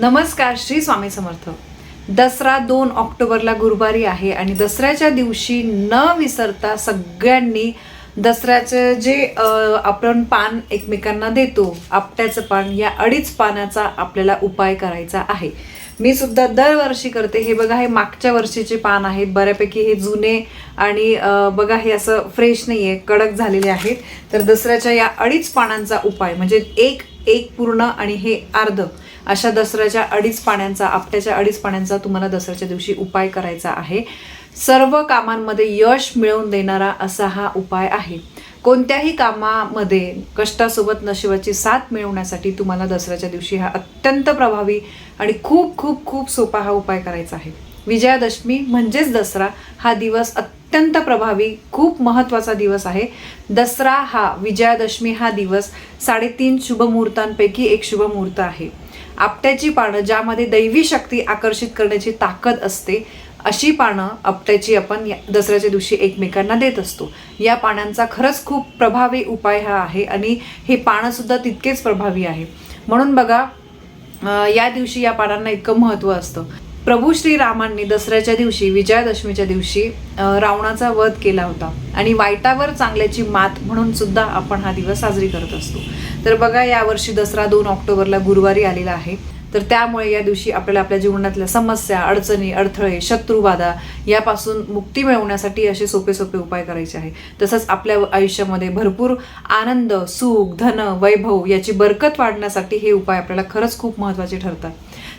नमस्कार श्री स्वामी समर्थ. दसरा दोन ऑक्टोबरला गुरुवारी आहे आणि दसऱ्याच्या दिवशी न विसरता सगळ्यांनी दसऱ्याचं जे आपण पान एकमेकांना देतो आपट्याचं पान या अडीच पानाचा आपल्याला उपाय करायचा आहे. मी सुद्धा दरवर्षी करते. हे बघा हे मागच्या वर्षीचे पान आहेत. बऱ्यापैकी हे जुने आणि बघा हे असं फ्रेश नाही आहे कडक झालेले आहेत. तर दसऱ्याच्या या अडीच पानांचा उपाय म्हणजे एक एक पूर्ण आणि हे अर्ध अशा दसऱ्याच्या अडीच पाण्यांचा आपट्याच्या अडीच पाण्यांचा तुम्हाला दसऱ्याच्या दिवशी उपाय करायचा आहे. सर्व कामांमध्ये यश मिळवून देणारा असा हा उपाय आहे. कोणत्याही कामामध्ये कष्टासोबत नशिबाची साथ मिळवण्यासाठी तुम्हाला दसऱ्याच्या दिवशी हा अत्यंत प्रभावी आणि खूप खूप खूप सोपा हा उपाय करायचा आहे. विजयादशमी म्हणजेच दसरा हा दिवस अत्यंत प्रभावी खूप महत्त्वाचा दिवस आहे. दसरा हा विजयादशमी हा दिवस साडेतीन शुभमुहूर्तांपैकी एक शुभमुहूर्त आहे. आपट्याची पानं ज्यामध्ये दैवी शक्ती आकर्षित करण्याची ताकद असते अशी पानं आपट्याची आपण दसऱ्याच्या दिवशी एकमेकांना देत असतो. या पानांचा खरंच खूप प्रभावी उपाय हा आहे आणि हे पानं सुद्धा तितकेच प्रभावी आहे. म्हणून बघा या दिवशी या पानांना इतकं महत्त्व असतं. प्रभू श्रीरामांनी दसऱ्याच्या दिवशी विजयादशमीच्या दिवशी रावणाचा वध केला होता. आणि वाईटावर चांगल्याची मात म्हणून सुद्धा आपण हा दिवस साजरी करत असतो. तर बघा यावर्षी दसरा दोन ऑक्टोबरला गुरुवारी आलेला आहे. तर त्यामुळे या दिवशी आपल्याला आपल्या जीवनातल्या समस्या अडचणी अडथळे शत्रुबाधा यापासून मुक्ती मिळवण्यासाठी असे सोपे सोपे उपाय करायचे आहे तसंच आपल्या आयुष्यामध्ये भरपूर आनंद सुख धन वैभव याची बरकत वाढण्यासाठी हे उपाय आपल्याला खरंच खूप महत्त्वाचे ठरतात.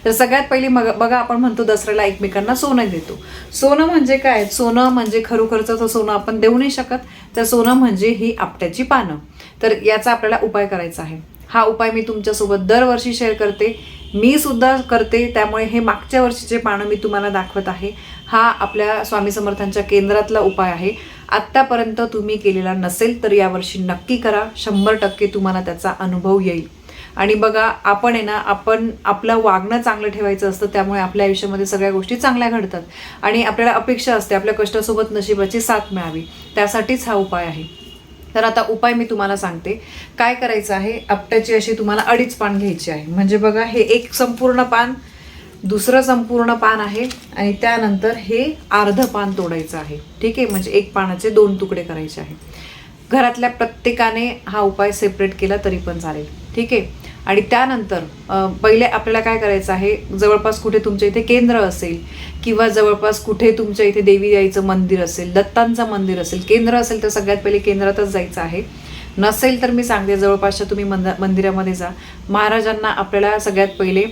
तर सगळ्यात पहिली मग बघा आपण म्हणतो दसऱ्याला एकमेकांना सोनं देतो. सोनं म्हणजे काय? सोनं म्हणजे खरोखरचं तो सोनं आपण देऊ नाही शकत. तर सोनं म्हणजे ही आपट्याची पानं. तर याचा आपल्याला उपाय करायचा आहे. हा उपाय मी तुमच्यासोबत दरवर्षी शेअर करते. मी सुद्धा करते. त्यामुळे हे मागच्या वर्षीचे पानं मी तुम्हाला दाखवत आहे. हा आपल्या स्वामी समर्थांच्या केंद्रातला उपाय आहे. आत्तापर्यंत तुम्ही केलेला नसेल तर यावर्षी नक्की करा. शंभर टक्के तुम्हाला त्याचा अनुभव येईल. आणि बघा आपण आहे ना आपण आपलं वागणं चांगलं ठेवायचं असतं त्यामुळे आपल्या आयुष्यामध्ये सगळ्या गोष्टी चांगल्या घडतात. आणि आपल्याला अपेक्षा असते आपल्या कष्टासोबत नशिबाची साथ मिळावी. त्यासाठीच हा उपाय आहे. तर आता उपाय मी तुम्हाला सांगते. काय करायचं आहे? आपट्याची अशी तुम्हाला अडीच पान घ्यायची आहे. म्हणजे बघा हे एक संपूर्ण पान दुसरं संपूर्ण पान आहे आणि त्यानंतर हे अर्ध पान तोडायचं आहे. ठीक आहे? म्हणजे एक पानाचे दोन तुकडे करायचे आहे. घरातल्या प्रत्येकाने हा उपाय सेपरेट केला तरी पण चालेल. ठीक आहे? आणि त्यानंतर पहिले आपल्याला काय करायचं आहे जवळपास कुठे तुमच्या इथे केंद्र असेल किंवा जवळपास कुठे तुमच्या इथे देवी आईचं मंदिर असेल दत्तांचं मंदिर असेल केंद्र असेल तर सगळ्यात पहिले केंद्रातच जायचं आहे. नसेल तर मी सांगते जवळपासच्या तुम्ही मंद मंदिरामध्ये जा. महाराजांना आपल्याला सगळ्यात पहिले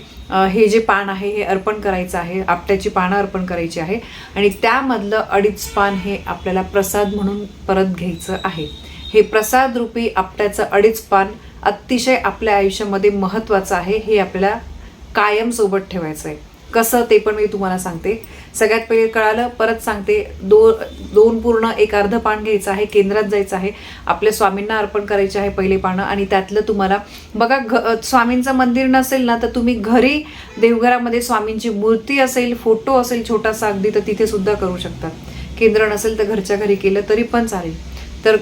हे जे पान आहे हे अर्पण करायचं आहे आपट्याची पानं अर्पण करायची आहे आणि त्यामधलं अडीच पान हे आपल्याला प्रसाद म्हणून परत घ्यायचं आहे. हे प्रसाद रूपी आपट्याचं अडीच पान अतिशय आपल्या आयुष्यामध्ये महत्त्वाचं आहे हे आपल्याला कायम सोबत ठेवायचं आहे. कसं ते पण मी तुम्हाला सांगते. सगळ्यात पहिले कळालं परत सांगते. दो दोन पूर्ण एक अर्ध पान घ्यायचं आहे केंद्रात जायचं आहे. आपल्या स्वामींना अर्पण करायचे आहे पहिले पानं आणि त्यातलं तुम्हाला बघा घ स्वामींचं मंदिर नसेल ना तर तुम्ही घरी देवघरामध्ये स्वामींची मूर्ती असेल फोटो असेल छोटासा अगदी तर तिथे सुद्धा करू शकता. केंद्र नसेल तर घरच्या घरी केलं तरी पण चालेल. तर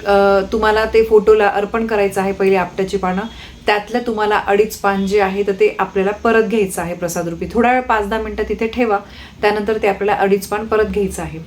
तुम्हाला ते फोटोला अर्पण करायचं आहे पहिले आपट्याची पानं. त्यातलं तुम्हाला अडीच पान जे आहे तर ते आपल्याला परत घ्यायचं आहे प्रसादरूपी थोडा वेळ पाच दहा मिनटं तिथे ठेवा. त्यानंतर ते आपल्याला अडीच पान परत घ्यायचं आहे.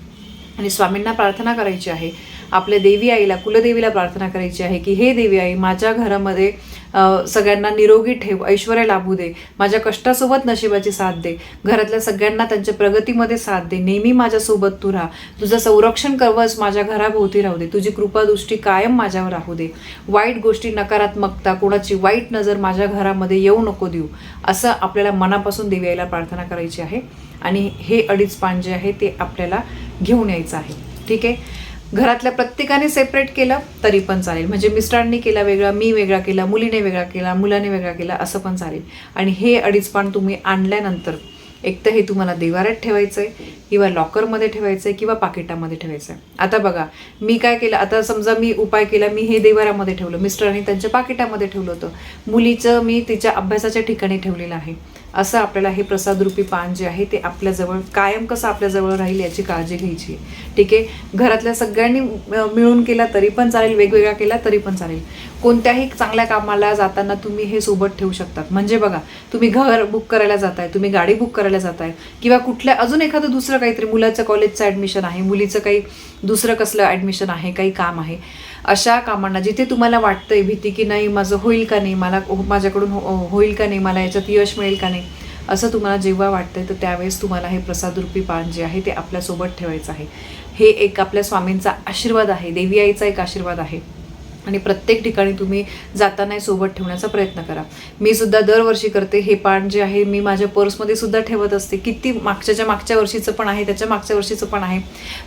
आणि स्वामींना प्रार्थना करायची आहे. आपल्या देवी आईला कुलदेवीला प्रार्थना करायची आहे की हे देवी आई माझ्या घरामध्ये सगळ्यांना निरोगी ठेव ऐश्वर लाभू दे माझ्या कष्टासोबत नशिबाची साथ दे घरातल्या सगळ्यांना त्यांच्या प्रगतीमध्ये साथ दे नेहमी माझ्यासोबत तू राहा. तुझं संरक्षण कवच माझ्या घराभोवती राहू दे. तुझी कृपादृष्टी कायम माझ्यावर राहू दे. वाईट गोष्टी नकारात्मकता कोणाची वाईट नजर माझ्या घरामध्ये येऊ नको देऊ असं आपल्याला मनापासून देवी आईला प्रार्थना करायची आहे. आणि हे अडीच पान जे आहे ते आपल्याला घेऊन यायचं आहे. ठीक आहे? घरातल्या प्रत्येकाने सेपरेट केलं तरी पण चालेल. म्हणजे मिस्टरांनी केला वेगळा मी वेगळा केला मुलीने वेगळा केला मुलाने वेगळा केला असं पण चालेल. आणि हे अडीचपान तुम्ही आणल्यानंतर एक तर हे तुम्हाला देवाऱ्यात ठेवायचं आहे किंवा लॉकरमध्ये ठेवायचं आहे किंवा पाकिटामध्ये ठेवायचं आहे आता बघा मी काय केलं आता समजा मी उपाय केला मी हे देवारामध्ये ठेवलं मिस्टरांनी त्यांच्या पाकिटामध्ये ठेवलं होतं. मुलीचं मी तिच्या अभ्यासाच्या ठिकाणी ठेवलेलं आहे. असं आपल्याला हे प्रसादरूपी पान जे आहे ते आपल्याजवळ कायम कसं आपल्याजवळ राहील याची काळजी घ्यायची ठीक आहे? घरातल्या सगळ्यांनी मिळून केला तरी पण चालेल वेगवेगळा केला तरी पण चालेल. कोणत्याही चांगल्या कामाला जाताना तुम्ही हे सोबत ठेवू शकतात. म्हणजे बघा तुम्ही घर बुक करायला जाताय तुम्ही गाडी बुक करायला जाताय किंवा कुठल्या अजून एखादं दुसरं काहीतरी मुलाचं कॉलेजचं ॲडमिशन आहे मुलीचं काही दुसरं कसलं ॲडमिशन आहे काही काम आहे अशा कामांना जिथे तुम्हाला वाटतंय भीती की नाही माझं होईल का नाही मला हो- माझ्याकडून हो- होईल का नाही मला याच्यात यश मिळेल का नाही असं तुम्हाला जेव्हा वाटतंय तर त्यावेळेस तुम्हाला हे प्रसादरूपी पान जे आहे ते आपल्यासोबत ठेवायचं आहे. हे एक आपल्या स्वामींचा आशीर्वाद आहे देवी आईचा एक आशीर्वाद आहे. आणि प्रत्येक ठिकाणी तुम्ही जाताना सोबत ठेवण्याचा प्रयत्न करा. मी सुद्धा दरवर्षी करते. हे पान जे आहे मी माझ्या पर्समध्ये सुद्धा ठेवत असते. किती मागच्याच्या मागच्या वर्षीचं पण आहे त्याच्या मागच्या वर्षीचं पण आहे.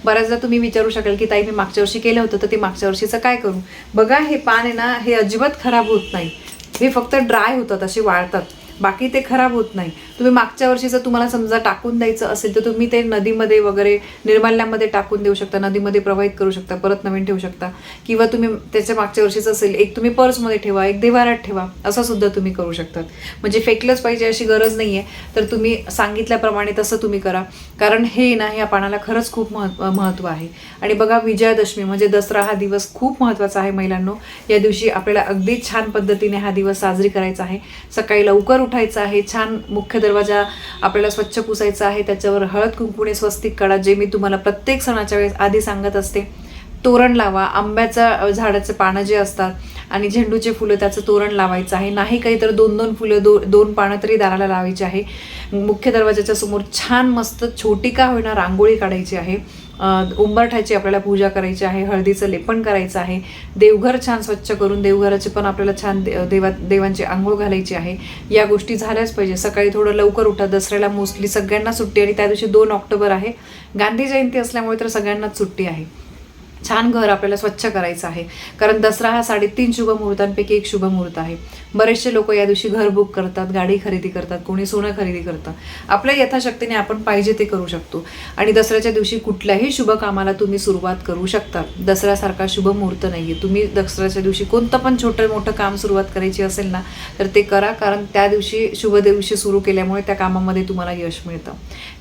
बऱ्याचदा तुम्ही विचारू शकाल की ताई मी मागच्या वर्षी केलं होतं तर ते मागच्या वर्षीचं काय करू? बघा हे पान आहे ना हे अजिबात खराब होत नाही. हे फक्त ड्राय होतात असे वाळतात. बाकी ते खराब होत नाही. तुम्ही मागच्या वर्षीचं तुम्हाला समजा टाकून द्यायचं असेल तर तुम्ही ते नदीमध्ये वगैरे निर्माल्यामध्ये टाकून देऊ शकता नदीमध्ये प्रवाहित करू शकता परत नवीन ठेवू शकता. किंवा तुम्ही त्याच्या मागच्या वर्षीचं असेल एक तुम्ही पर्समध्ये ठेवा एक देवारात ठेवा असं सुद्धा तुम्ही करू शकतात. म्हणजे फेकलंच पाहिजे अशी गरज नाही आहे तर तुम्ही सांगितल्याप्रमाणे तसं तुम्ही करा. कारण हे ना या पानाला खरंच खूप महत्त्व महत्त्व आहे. आणि बघा विजयादशमी म्हणजे दसरा हा दिवस खूप महत्त्वाचा आहे महिलांनो. या दिवशी आपल्याला अगदी छान पद्धतीने हा दिवस साजरी करायचा आहे. सकाळी लवकर उठायचं आहे छान मुख्य दरवाजा आपल्याला स्वच्छ पुसायचा आहे त्याच्यावर हळद कुंकुणे स्वस्तिक काढा जे मी तुम्हाला प्रत्येक सणाच्या वेळेस आधी सांगत असते. तोरण लावा आंब्याचा झाडाचं पानं जे असतात आणि झेंडूचे फुलं त्याचं तोरण लावायचं आहे. नाही काही तर दोन दोन फुलं दो दोन पानं तरी दाराला लावायची आहे. मुख्य दरवाजाच्या समोर छान मस्त छोटी का होईना रांगोळी काढायची आहे. उंबरठ्याची आपल्याला पूजा करायची आहे हळदीचं लेपन करायचं आहे. देवघर छान स्वच्छ करून देवघराचे पण आपल्याला छान देवा देवांची आंघोळ घालायची आहे. या गोष्टी झाल्याच पाहिजे. सकाळी थोडं लवकर उठा. दसऱ्याला मोस्टली सगळ्यांना सुट्टी आणि त्या दिवशी दोन ऑक्टोबर आहे. गांधी जयंती असल्यामुळे तर सगळ्यांनाच सुट्टी आहे. छान घर आपल्याला स्वच्छ करायचं आहे. कारण दसरा हा साडेतीन शुभ मुहूर्तांपैकी एक शुभ मुहूर्त आहे. बरेचसे लोक या दिवशी घर बुक करतात गाडी खरेदी करतात कोणी सोनं खरेदी करतं. आपल्या यथाशक्तीने आपण पाहिजे ते करू शकतो. आणि दसऱ्याच्या दिवशी कुठल्याही शुभ कामाला तुम्ही सुरुवात करू शकता दसऱ्यासारखा शुभ मुहूर्त नाही आहे तुम्ही दसऱ्याच्या दिवशी कोणतं पण छोटं मोठं काम सुरुवात करायची असेल ना तर ते करा. कारण त्या दिवशी शुभ दिवशी सुरू केल्यामुळे त्या कामामध्ये तुम्हाला यश मिळतं.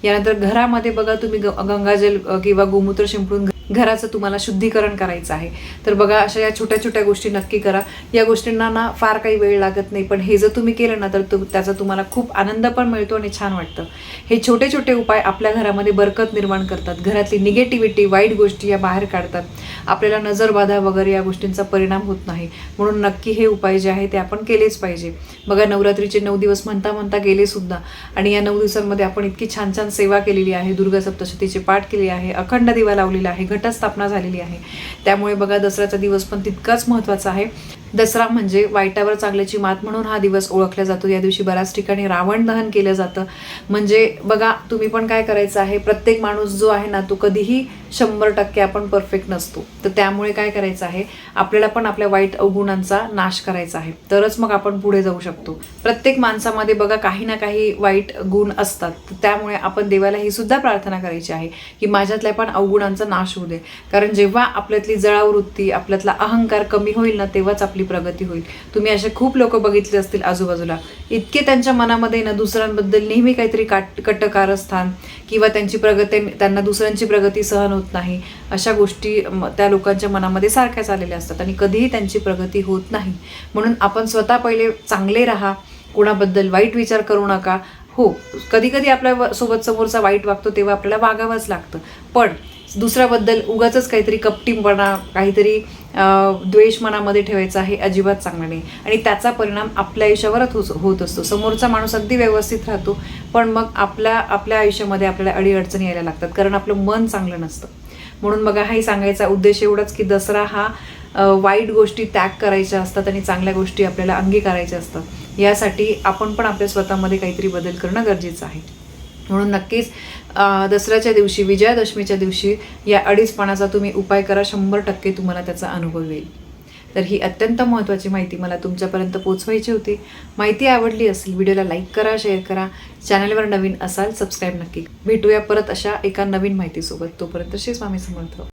यानंतर घरामध्ये बघा तुम्ही ग- गंगाजल किंवा गोमूत्र शिंपडून घराचं तुम्हाला शुद्धीकरण करायचं आहे. तर बघा अशा या छोट्या छोट्या गोष्टी नक्की करा. या गोष्टींना ना फार काही वेळ लागत नाही पण हे जर तुम्ही केलं ना तर तु त्याचा तुम्हाला खूप आनंद पण मिळतो आणि छान वाटतं. हे छोटे छोटे उपाय आपल्या घरामध्ये बरकत निर्माण करतात. घरातली निगेटिव्हिटी वाईट गोष्टी या बाहेर काढतात. आपल्याला नजरबाधा वगैरे या गोष्टींचा परिणाम होत नाही. म्हणून नक्की हे उपाय जे आहे ते आपण केलेच पाहिजे. बघा नवरात्रीचे नऊ दिवस म्हणता म्हणता गेले सुद्धा. आणि या नऊ दिवसांमध्ये आपण इतकी छान छान सेवा केलेली आहे. दुर्गा सप्तशतीचे पाठ केले आहे. अखंड दिवा लावलेला आहे. घटस्थापना झालेली आहे. त्यामुळे बघा दसऱ्याचा दिवस पण तितकाच महत्त्वाचा आहे. दसरा म्हणजे वाईटावर चांगल्याची मात म्हणून हा दिवस ओळखला जातो. या दिवशी बऱ्याच ठिकाणी रावण दहन केलं जातं. म्हणजे बघा तुम्ही पण काय करायचं आहे? प्रत्येक माणूस जो आहे ना तो कधीही शंभर टक्के आपण परफेक्ट नसतो. तर त्यामुळे काय करायचं आहे? आपल्याला पण आपल्या वाईट अवगुणांचा नाश करायचा आहे. तरच मग आपण पुढे जाऊ शकतो. प्रत्येक माणसामध्ये बघा काही ना काही वाईट गुण असतात. तर त्यामुळे आपण देवाला ही सुद्धा प्रार्थना करायची आहे की माझ्यातल्या पण अवगुणांचा नाश होऊ दे. कारण जेव्हा आपल्यातली जळावृत्ती आपल्यातला अहंकार कमी होईल ना तेव्हाच आपली प्रगती होईल. तुम्ही असे खूप लोक बघितले असतील आजूबाजूला. इतके त्यांच्या मनामध्ये ना दुसऱ्यांबद्दल नेहमी काहीतरी काट कटकारस्थान किंवा त्यांची प्रगती त्यांना दुसऱ्यांची प्रगती सहन होत नाही. अशा गोष्टी त्या लोकांच्या मनामध्ये सारख्याच आलेल्या असतात आणि कधीही त्यांची प्रगती होत नाही. म्हणून आपण स्वतः पहिले चांगले राहा. कोणाबद्दल वाईट विचार करू नका. हो कधी कधी आपल्यासोबत समोरचा वाईट वागतो तेव्हा आपल्याला वागावंच लागतं. पण दुसऱ्याबद्दल उगाच काहीतरी कपटीपणा काहीतरी द्वेष मनामध्ये ठेवायचा हे अजिबात चांगलं नाही. आणि त्याचा परिणाम आपल्या आयुष्यावरच होत होत असतो. समोरचा माणूस अगदी व्यवस्थित राहतो पण मग आपल्या आपल्या आयुष्यामध्ये आपल्याला अडीअडचणी यायला लागतात. कारण आपलं मन चांगलं नसतं. म्हणून बघा हाही सांगायचा उद्देश एवढाच की दसरा हा वाईट गोष्टी त्याग करायच्या असतात आणि चांगल्या गोष्टी आपल्याला अंगीकारायच्या असतात. यासाठी आपण पण आपल्या स्वतःमध्ये काहीतरी बदल करणं गरजेचं आहे. म्हणून नक्कीच दसऱ्याच्या दिवशी विजयादशमीच्या दिवशी या अडीचपणाचा तुम्ही उपाय करा शंभर टक्के तुम्हाला त्याचा अनुभव येईल. तर ही अत्यंत महत्त्वाची माहिती मला तुमच्यापर्यंत पोचवायची होती. माहिती आवडली असेल व्हिडिओला लाईक करा शेअर करा. चॅनलवर नवीन असाल सबस्क्राईब नक्की. भेटूया परत अशा एका नवीन माहितीसोबत. तोपर्यंत श्री स्वामी समर्थ.